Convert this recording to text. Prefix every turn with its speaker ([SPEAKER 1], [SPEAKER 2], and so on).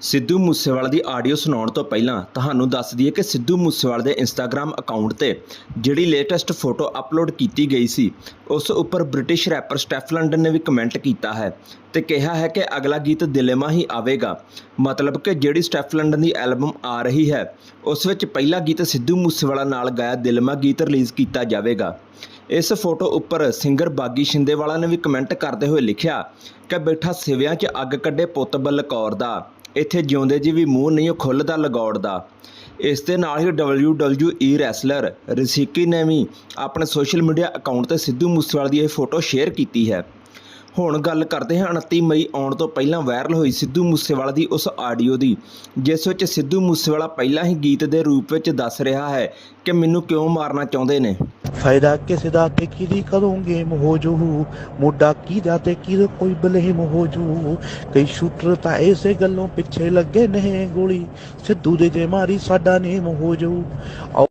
[SPEAKER 1] ਸਿੱਧੂ ਮੂਸੇਵਾਲਾ ਦੀ audio ਸੁਣਾਉਣ ਤੋਂ ਪਹਿਲਾਂ ਤੁਹਾਨੂੰ ਦੱਸ ਦਈਏ ਕਿ ਸਿੱਧੂ ਮੂਸੇਵਾਲਾ ਦੇ ਇੰਸਟਾਗ੍ਰam ਅਕਾਊਂਟ ਤੇ ਜਿਹੜੀ ਲੇਟੈਸਟ ਫੋਟੋ ਅਪਲੋਡ ਕੀਤੀ ਗਈ ਸੀ, ਉਸ ਉੱਪਰ ਬ੍ਰਿਟਿਸ਼ ਰੈਪਰ ਸਟੈਫ ਲੰਡਨ ਨੇ ਵੀ ਕਮੈਂਟ ਕੀਤਾ ਹੈ ਤੇ ਕਿਹਾ ਹੈ ਕਿ ਅਗਲਾ ਗੀਤ ਦਿਲੇਮਾ ਹੀ ਆਵੇਗਾ। ਮਤਲਬ ਕਿ ਜਿਹੜੀ ਸਟੈਫ ਲੰਡਨ ਦੀ ਐਲਬਮ ਆ ਰਹੀ ਹੈ, ਉਸ ਵਿੱਚ ਪਹਿਲਾ ਗੀਤ ਸਿੱਧੂ ਮੂਸੇਵਾਲਾ ਨਾਲ ਗਾਇਆ ਦਿਲਮਾ ਗੀਤ ਰਿਲੀਜ਼ ਕੀਤਾ ਜਾਵੇਗਾ। ਇਸ ਫੋਟੋ ਉੱਪਰ ਸਿੰਗਰ ਬਾਗੀ ਸ਼ਿੰਦੇਵਾਲਾ ਨੇ ਵੀ ਕਮੈਂਟ ਕਰਦੇ ਹੋਏ ਲਿਖਿਆ ਕਿ ਬੈਠਾ ਸਿਵਿਆਂ 'ਚ ਅੱਗ ਕੱਢੇ ਪੁੱਤ ਬਲਕੌਰ ਦਾ। ਇੱਥੇ ਜਿਉਂਦੇ ਜੀ ਵੀ ਮੂੰਹ ਨਹੀਂ, ਉਹ ਖੁੱਲਦਾ ਲਗੌੜ ਦਾ। ਇਸ ਦੇ ਨਾਲ ਹੀ WWE ਰੈਸਲਰ ਰਸਿਕੀ ਨੇ ਵੀ ਆਪਣੇ ਸੋਸ਼ਲ ਮੀਡੀਆ ਅਕਾਊਂਟ ਤੇ ਸਿੱਧੂ ਮੂਸੇਵਾਲੇ ਦੀ ਇਹ ਫੋਟੋ ਸ਼ੇਅਰ ਕੀਤੀ ਹੈ। ਹੁਣ ਗੱਲ ਕਰਦੇ ਹਾਂ 29 ਮਈ ਆਉਣ ਤੋਂ ਪਹਿਲਾਂ ਵਾਇਰਲ ਹੋਈ ਸਿੱਧੂ ਮੂਸੇਵਾਲਾ ਦੀ ਉਸ ਆਡੀਓ ਦੀ, ਜਿਸ ਵਿੱਚ ਸਿੱਧੂ ਮੂਸੇਵਾਲਾ ਪਹਿਲਾਂ ਹੀ ਗੀਤ ਦੇ ਰੂਪ ਵਿੱਚ ਦੱਸ ਰਿਹਾ ਹੈ ਕਿ ਮੈਨੂੰ ਕਿਉਂ ਮਾਰਨਾ ਚਾਹੁੰਦੇ ਨੇ।
[SPEAKER 2] ਫਾਇਦਾ ਕਿਸੇ ਦਾ ਤੇ ਕਿਹਦੀ ਕਰੋਗੇ ਹੋ ਜੂ? ਮੋਢਾ ਕਿਹਦਾ ਤੇ ਕਿਹਦਾ ਕੋਈ ਬਲੇਮ ਹੋ ਜੂ? ਕਈ ਸ਼ੂਟਰ ਤਾਂ ਐਸੇ ਗੱਲੋਂ ਪਿੱਛੇ ਲੱਗੇ ਨਹੀਂ ਗੋਲੀ। ਸਿੱਧੂ ਦੇ ਜੇ ਮਾਰੀ ਸਾਡਾ ਨੇਮ ਹੋ ਜੂ? ਆਓ